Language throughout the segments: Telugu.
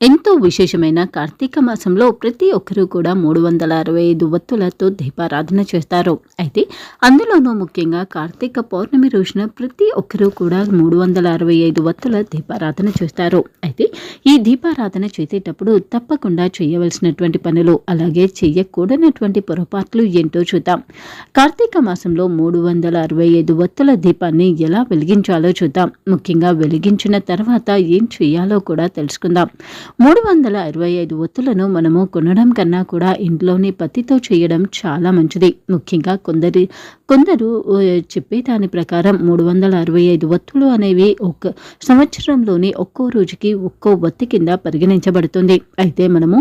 ఎంతో విశేషమైన కార్తీక మాసంలో ప్రతి ఒక్కరూ కూడా మూడు వందల అరవై ఐదు వత్తులతో దీపారాధన చేస్తారు. అయితే అందులోనూ ముఖ్యంగా కార్తీక పౌర్ణమి రోజున ప్రతి ఒక్కరూ కూడా మూడు వందల అరవై ఐదు వత్తుల దీపారాధన చేస్తారు. అయితే ఈ దీపారాధన చేసేటప్పుడు తప్పకుండా చేయవలసినటువంటి పనులు అలాగే చేయకూడనటువంటి పొరపాట్లు ఏంటో చూద్దాం. కార్తీక మాసంలో మూడు వందల అరవై ఐదు వత్తుల దీపాన్ని ఎలా వెలిగించాలో చూద్దాం. ముఖ్యంగా వెలిగించిన తర్వాత ఏం చేయాలో కూడా తెలుసుకుందాం. మూడు వందల ఇరవై ఐదు ఒత్తులను మనము కొనడం కన్నా కూడా ఇంట్లోనే పత్తితో చేయడం చాలా మంచిది. ముఖ్యంగా కొందరి కొందరు చెప్పే దాని ప్రకారం మూడు వందల అరవై ఐదు ఒత్తులు అనేవి ఒక్క సంవత్సరంలోని ఒక్కో రోజుకి ఒక్కో ఒత్తి కింద పరిగణించబడుతుంది. అయితే మనము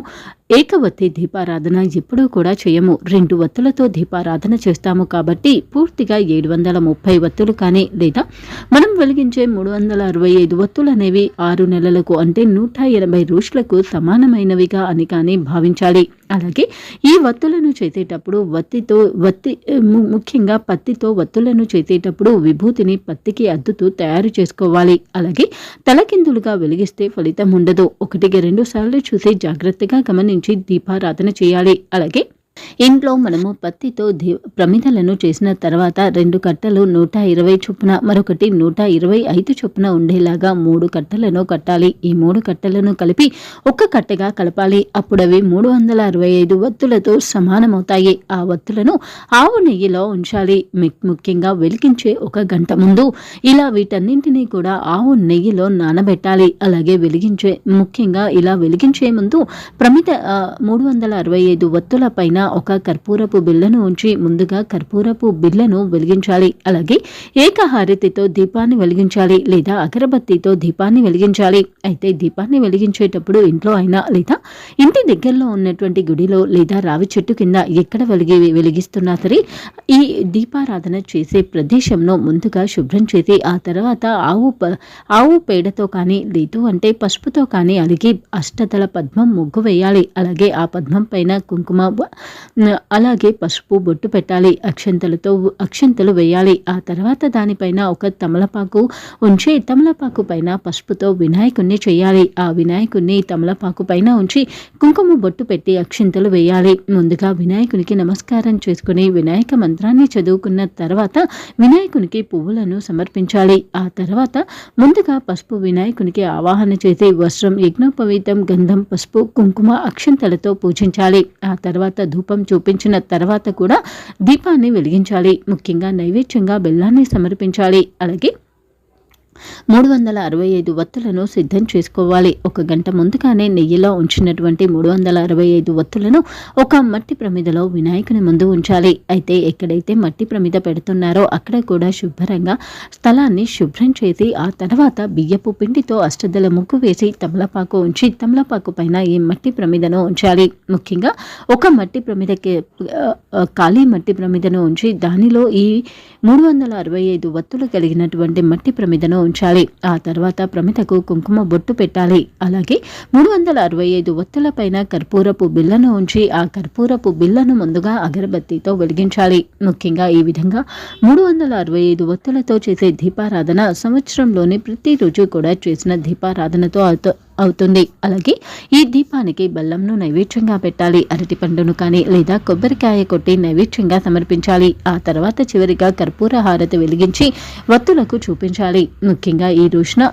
ఏకవత్తి దీపారాధన ఎప్పుడూ కూడా చేయము. రెండు వత్తులతో దీపారాధన చేస్తాము కాబట్టి పూర్తిగా ఏడు వందల ముప్పై వత్తులు కానీ లేదా మనం వెలిగించే మూడు వందల అరవై ఐదు వత్తులు అనేవి ఆరు నెలలకు అంటే నూట ఎనభై రోజులకు సమానమైనవిగా అని కానీ భావించాలి. అలాగే ఈ వత్తులను చేసేటప్పుడు వత్తితో వత్తి ముఖ్యంగా పత్తితో వత్తులను చేసేటప్పుడు విభూతిని పత్తికి అద్దుతూ తయారు చేసుకోవాలి. అలాగే తలకిందులుగా వెలిగిస్తే ఫలితం ఉండదు. ఒకటికి రెండు సార్లు చూసి జాగ్రత్తగా గమనించి దీపారాధన చేయాలి. అలాగే ఇంట్లో మనము పత్తితో ప్రమిదలను చేసిన తర్వాత రెండు కట్టలు నూట ఇరవై చొప్పున మరొకటి నూట ఇరవై ఐదు చొప్పున ఉండేలాగా మూడు కట్టలను కట్టాలి. ఈ మూడు కట్టలను కలిపి ఒక్క కట్టగా కలపాలి. అప్పుడు అవి మూడు వందల అరవై ఐదు వత్తులతో సమానమవుతాయి. ఆ వత్తులను ఆవు నెయ్యిలో ఉంచాలి. ముఖ్యంగా వెలిగించే ఒక గంట ముందు ఇలా వీటన్నింటినీ కూడా ఆవు నెయ్యిలో నానబెట్టాలి. అలాగే వెలిగించే ముఖ్యంగా ఇలా వెలిగించే ముందు ప్రమిత మూడు వందల అరవై ఐదు వత్తుల పైన ఒక కర్పూరపు బిళ్ళను ఉంచి ముందుగా కర్పూరపు బిళ్ళను వెలిగించాలి. అలాగే ఏకహారతితో దీపాన్ని వెలిగించాలి లేదా అగరబత్తితో దీపాన్ని వెలిగించాలి. అయితే దీపాన్ని వెలిగించేటప్పుడు ఇంట్లో అయినా లేదా ఇంటి దగ్గరలో ఉన్నటువంటి గుడిలో లేదా రావి చెట్టు కింద ఎక్కడ వెలిగి వెలిగిస్తున్నా సరే ఈ దీపారాధన చేసే ప్రదేశంలో ముందుగా శుభ్రం చేసి ఆ తర్వాత ఆవు ఆవు పేడతో కానీ లేదు అంటే పసుపుతో కానీ అలిగి అష్టతల పద్మం ముగ్గు వేయాలి. అలాగే ఆ పద్మం పైన కుంకుమ అలాగే పసుపు బొట్టు పెట్టాలి అక్షంతలతో అక్షంతలు వేయాలి. ఆ తర్వాత దానిపైన ఒక తమలపాకు ఉంచి తమలపాకు పైన పసుపుతో వినాయకుణ్ణి చేయాలి. ఆ వినాయకుణ్ణి తమలపాకు పైన ఉంచి కుంకుమ బొట్టు పెట్టి అక్షింతలు వేయాలి. ముందుగా వినాయకునికి నమస్కారం చేసుకుని వినాయక మంత్రాన్ని చదువుకున్న తర్వాత వినాయకునికి పువ్వులను సమర్పించాలి. ఆ తర్వాత ముందుగా పసుపు వినాయకునికి ఆవాహన చేసి వస్త్రం యజ్ఞోపవీతం గంధం పసుపు కుంకుమ అక్షంతలతో పూజించాలి. ఆ తర్వాత ధూపం చూపించిన తర్వాత కూడా దీపాన్ని వెలిగించాలి. ముఖ్యంగా నైవేద్యంగా బెల్లాన్ని సమర్పించాలి. అలాగే మూడు వందల అరవై ఐదు వత్తులను సిద్ధం చేసుకోవాలి. ఒక గంట ముందుగానే నెయ్యిలో ఉంచినటువంటి మూడు వందల అరవై ఐదు వత్తులను ఒక మట్టి ప్రమిదలో వినాయకుని ముందు ఉంచాలి. అయితే ఎక్కడైతే మట్టి ప్రమిద పెడుతున్నారో అక్కడ కూడా శుభ్రంగా స్థలాన్ని శుభ్రం చేసి ఆ తర్వాత బియ్యపు పిండితో అష్టదల ముగ్గు వేసి తమలపాకు ఉంచి తమలపాకు పైన ఈ మట్టి ప్రమిదను ఉంచాలి. ముఖ్యంగా ఒక మట్టి ప్రమిదకి ఖాళీ మట్టి ప్రమిదను ఉంచి దానిలో ఈ మూడు వందల అరవై ఐదు వత్తులు కలిగినటువంటి మట్టి ప్రమిదను ఉంచాలి. ఆ తర్వాత ప్రమితకు కుంకుమ బొట్టు పెట్టాలి. అలాగే మూడు వందల అరవై ఐదు ఒత్తుల పైన కర్పూరపు బిల్లను ఉంచి ఆ కర్పూరపు బిల్లను ముందుగా అగరబత్తితో వెలిగించాలి. ముఖ్యంగా ఈ విధంగా మూడు వందల అరవై ఐదు ఒత్తులతో చేసే దీపారాధన సంవత్సరంలోని ప్రతిరోజు కూడా చేసిన దీపారాధనతో అవుతుంది. అలాగే ఈ దీపానికి బెల్లంను నైవేద్యంగా పెట్టాలి. అరటి పండును కానీ లేదా కొబ్బరికాయ కొట్టి నైవేద్యంగా సమర్పించాలి. ఆ తర్వాత చివరిగా కర్పూర హారతి వెలిగించి వత్తులకు చూపించాలి. ముఖ్యంగా ఈ రోజున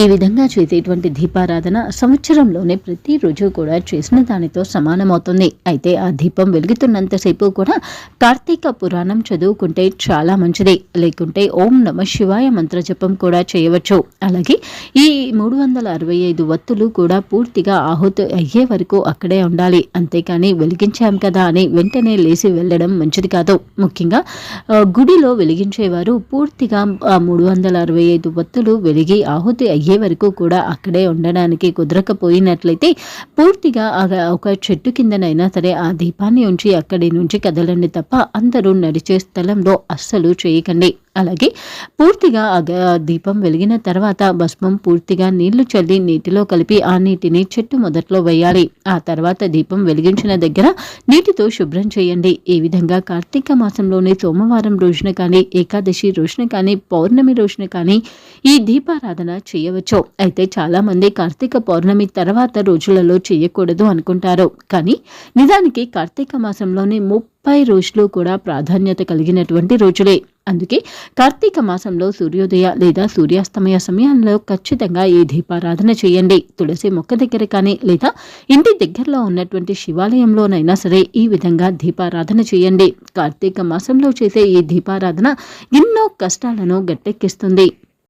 ఈ విధంగా చేసేటువంటి దీపారాధన సంవత్సరంలోనే ప్రతిరోజు కూడా చేసిన దానితో సమానమవుతుంది. అయితే ఆ దీపం వెలుగుతున్నంతసేపు కూడా కార్తీక పురాణం చదువుకుంటే చాలా మంచిది. లేకుంటే ఓం నమ శివాయ మంత్ర జపం కూడా చేయవచ్చు. అలాగే ఈ మూడు వందల అరవై ఐదు వత్తులు కూడా పూర్తిగా ఆహుతి అయ్యే వరకు అక్కడే ఉండాలి. అంతేకాని వెలిగించాం కదా అని వెంటనే లేచి వెళ్ళడం మంచిది కాదు. ముఖ్యంగా గుడిలో వెలిగించేవారు పూర్తిగా మూడు వందల అరవై ఐదు వత్తులు వెలిగి ఆహుతి పూర్తి అయ్యే వరకు కూడా అక్కడే ఉండడానికి కుదరకపోయినట్లయితే పూర్తిగా ఒక చెట్టు కిందనైనా సరే ఆ దీపాన్ని ఉంచి అక్కడి నుంచి కదలండి తప్ప అందరూ నడిచే స్థలంలో అస్సలు చేయకండి. అలాగే పూర్తిగా దీపం వెలిగిన తర్వాత భస్మం పూర్తిగా నీళ్ళు చల్లి నీటిలో కలిపి ఆ నీటిని చెట్టు మొదట్లో వేయాలి. ఆ తర్వాత దీపం వెలిగించిన దగ్గర నీటితో శుభ్రం చేయండి. ఈ విధంగా కార్తీక మాసంలోని సోమవారం రోజున కానీ ఏకాదశి రోజున కానీ పౌర్ణమి రోజున కానీ ఈ దీపారాధన చేయవచ్చు. అయితే చాలా మంది కార్తీక పౌర్ణమి తర్వాత రోజులలో చేయకూడదు అనుకుంటారు. కానీ నిజానికి కార్తీక మాసంలోని ముప్పై రోజులు కూడా ప్రాధాన్యత కలిగినటువంటి రోజులే. అందుకే కార్తీక మాసంలో సూర్యోదయ లేదా సూర్యాస్తమయ సమయంలో ఖచ్చితంగా ఈ దీపారాధన చేయండి. తులసి మొక్క దగ్గర కానీ లేదా ఇంటి దగ్గరలో ఉన్నటువంటి శివాలయంలోనైనా సరే ఈ విధంగా దీపారాధన చేయండి. కార్తీక మాసంలో చేసే ఈ దీపారాధన ఎన్నో కష్టాలను గట్టెక్కిస్తుంది.